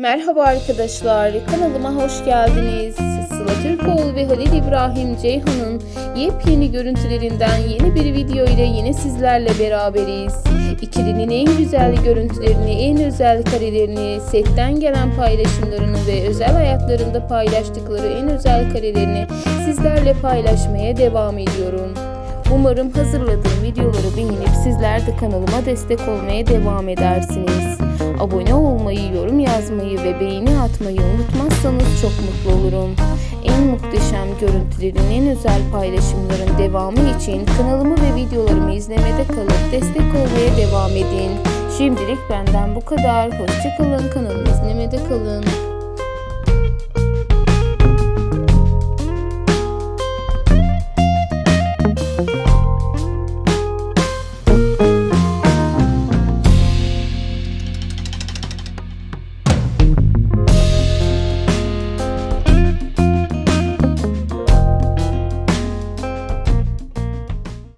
Merhaba arkadaşlar, kanalıma hoş geldiniz. Sıla Türkoğlu ve Halil İbrahim Ceyhan'ın yepyeni görüntülerinden yeni bir video ile yine sizlerle beraberiz. İkilinin en güzel görüntülerini, en özel karelerini, setten gelen paylaşımlarını ve özel hayatlarında paylaştıkları en özel karelerini sizlerle paylaşmaya devam ediyorum. Umarım hazırladığım videoları beğenip sizler de kanalıma destek olmaya devam edersiniz. Abone olmayı, yorum yazmayı ve beğeni atmayı unutmazsanız çok mutlu olurum. En muhteşem görüntülerin, en özel paylaşımların devamı için kanalımı ve videolarımı izlemede kalıp destek olmaya devam edin. Şimdilik benden bu kadar. Hoşçakalın, kanalımı izlemede kalın.